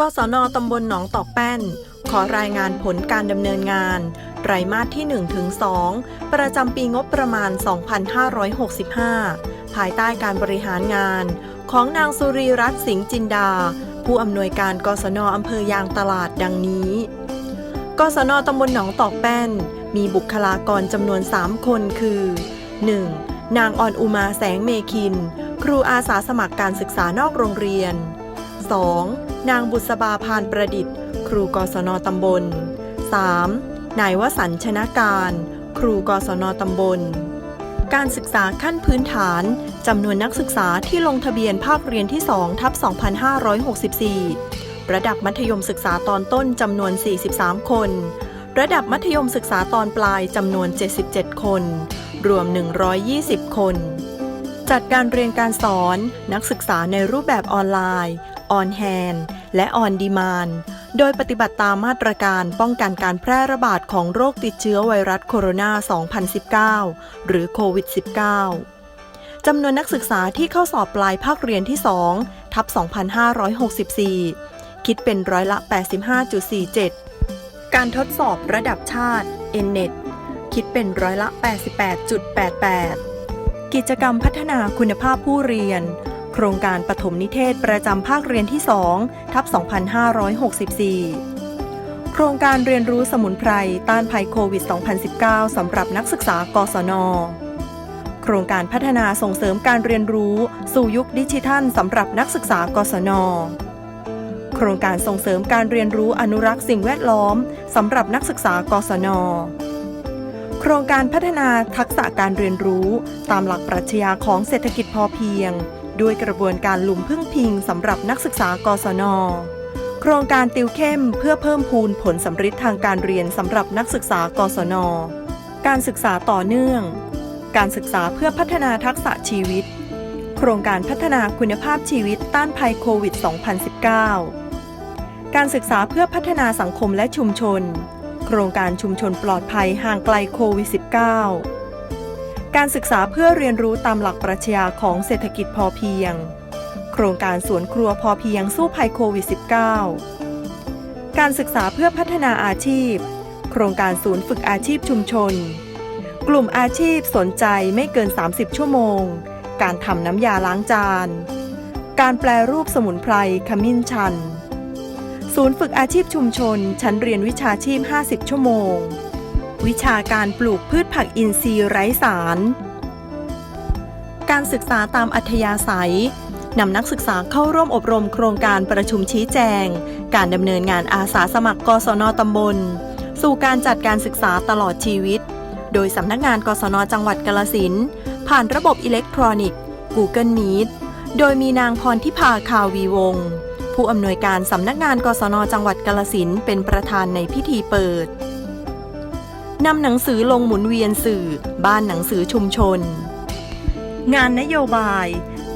กศนตำบลหนองตอกแป้น ขอรายงานผลการดำเนินงานไตรมาสที่1ถึง2ประจำปีงบประมาณ 2565 ภายใต้การบริหารงาน ของนางสุรีรัตน์สิงห์จินดา ผู้อำนวยการกศนอำเภอยางตลาดดังนี้ กศนตำบลหนองตอกแป้น มีบุคลากรจำนวน 3 คนคือ 1. นางออนอุมาแสงเมคิน ครูอาสาสมัครการศึกษานอกโรงเรียน 2. นางบุษบาพานประดิษฐ์ ครูกศนตำบล 3. นายวสันชนะการ ครูกศนตำบล การศึกษาขั้นพื้นฐานจำนวนนักศึกษาที่ลงทะเบียนภาคเรียนที่2ทับ2564 ระดับมัธยมศึกษาตอนต้นจำนวน 43 คน ระดับมัธยมศึกษาตอนปลายจำนวน 77 คน รวม 120 คนจัดการเรียนการสอนนักศึกษาในรูปแบบออนไลน์ ออนแฮนและออนดีมานโดยปฏิบัติตามมาตรการป้องกันการแพร่ระบาดของโรคติดเชื้อไวรัสโคโรนา 2019 หรือโควิด -19 จำนวนนักศึกษาที่เข้าสอบปลายภาคเรียนที่ 2 ทับ 2564 คิดเป็นร้อยละ 85.47 การทดสอบระดับชาติ NNET คิดเป็นร้อยละ 88.88 กิจกรรมพัฒนาคุณภาพผู้เรียน โครงการปฐมนิเทศประจำภาคเรียนที่ 2 ทับ 2564 โครงการเรียนรู้สมุนไพรต้านภัยโควิด 2019 สำหรับนักศึกษากศน โครงการพัฒนาส่งเสริมการเรียนรู้สู่ยุคดิจิทัลสำหรับนักศึกษากศน โครงการส่งเสริมการเรียนรู้อนุรักษ์สิ่งแวดล้อมสำหรับนักศึกษากศนโครงการพัฒนาทักษะการเรียนรู้ตามหลักปรัชญาของเศรษฐกิจพอเพียง ด้วยกระบวนการหลุมพึ่งพิงสำหรับนักศึกษากศน โครงการติวเข้มเพื่อเพิ่มพูนผลสำฤทธิ์ทางการเรียนสำหรับนักศึกษากศน การศึกษาต่อเนื่อง การศึกษาเพื่อพัฒนาทักษะชีวิต โครงการพัฒนาคุณภาพชีวิตต้านภัยโควิด 2019 การศึกษาเพื่อพัฒนาสังคมและชุมชน โครงการชุมชนปลอดภัยห่างไกลโควิด -19 การศึกษาเพื่อเรียนรู้ตามหลักปรัชญาของเศรษฐกิจพอเพียง โครงการสวนครัวพอเพียงสู้ภัยโควิด -19 การศึกษาเพื่อพัฒนาอาชีพ โครงการศูนย์ฝึกอาชีพชุมชน กลุ่มอาชีพสนใจไม่เกิน 30 ชั่วโมง การทำน้ำยาล้างจาน การแปลรูปสมุนไพรขมิ้นชัน ศูนย์ฝึกอาชีพชุมชน ชั้นเรียนวิชาชีพ 50 ชั่วโมง วิชาการปลูกพืชผักอินทรีย์ไร้สาร การศึกษาตามอัธยาศัยนำนักศึกษาเข้าร่วมอบรมโครงการประชุมชี้แจง การดำเนินงานอาสาสมัครกศนตำบล สู่การจัดการศึกษาตลอดชีวิต โดยสำนักงานกศนจังหวัดกาลสินผ่านระบบอิเล็กทรอนิกส์ Google Meet โดยมีนางพรทิพาคาวีวงศ์ผู้อำนวยการสำนักงานกศนจังหวัดกาลสินเป็นประธานในพิธีเปิด นำหนังสือลงหมุนเวียนสื่อ บ้านหนังสือชุมชน งานนโยบาย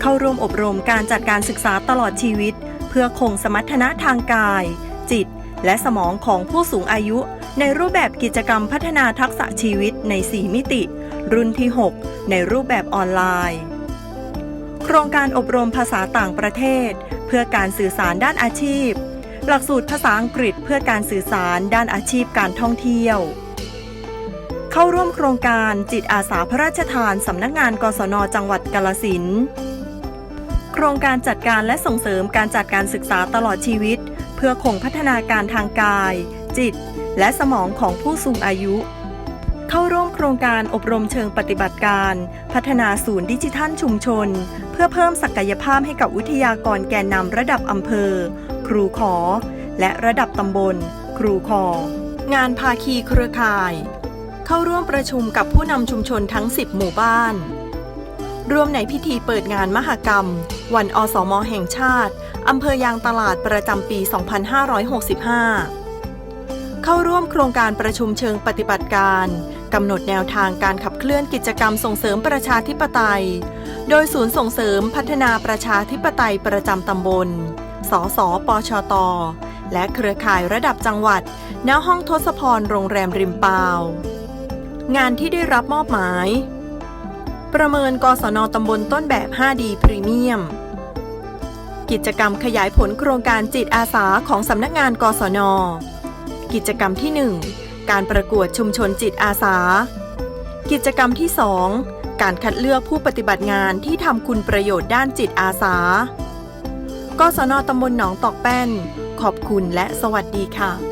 เข้าร่วมอบรมการจัดการศึกษาตลอดชีวิต เพื่อคงสมรรถนะทางกาย จิต และสมองของผู้สูงอายุ ในรูปแบบกิจกรรมพัฒนาทักษะชีวิตใน 4 มิติ รุ่นที่ 6 ในรูปแบบออนไลน์ โครงการอบรมภาษาต่างประเทศ เพื่อการสื่อสารด้านอาชีพ หลักสูตรภาษาอังกฤษเพื่อการสื่อสารด้านอาชีพการท่องเที่ยว เข้าร่วมโครงการจิตอาสาพระราชทานสำนักงานกศนจังหวัดกาลสินโครงการจัดการและส่งเสริมการจัดการศึกษาตลอดชีวิต เพื่อคงพัฒนาการทางกาย จิต และสมองของผู้สูงอายุ เข้าร่วมโครงการอบรมเชิงปฏิบัติการ พัฒนาศูนย์ดิจิทัลชุมชน เพื่อเพิ่มศักยภาพให้กับวิทยากรแกนนำระดับอำเภอ ครูขอ และระดับตำบล ครูคองานภาคีเครือข่าย เข้าร่วมประชุมกับผู้นำชุมชนทั้ง 10 หมู่บ้าน รวมในพิธีเปิดงานมหกรรม วันอสมแห่งชาติอำเภอยางตลาดประจำปี 2565 เข้าร่วมโครงการประชุมเชิงปฏิบัติการกำหนดแนวทางการขับเคลื่อนกิจกรรมส่งเสริมประชาธิปไตย โดยศูนย์ส่งเสริมพัฒนาประชาธิปไตยประจำตำบล สสปชต และเครือข่ายระดับจังหวัด ณ ห้องทศพร โรงแรมริมปาว งานที่ได้รับมอบหมาย ประเมินกศนตำบลต้นแบบ 5D พรีเมียม กิจกรรมขยายผลโครงการจิตอาสาของสำนักงานกศน กิจกรรมที่ 1 การประกวดชุมชนจิตอาสา กิจกรรมที่ 2 การคัดเลือกผู้ปฏิบัติงานที่ทำคุณประโยชน์ด้านจิตอาสากศนตำบลหนองตอกแป้น ขอบคุณและสวัสดีค่ะ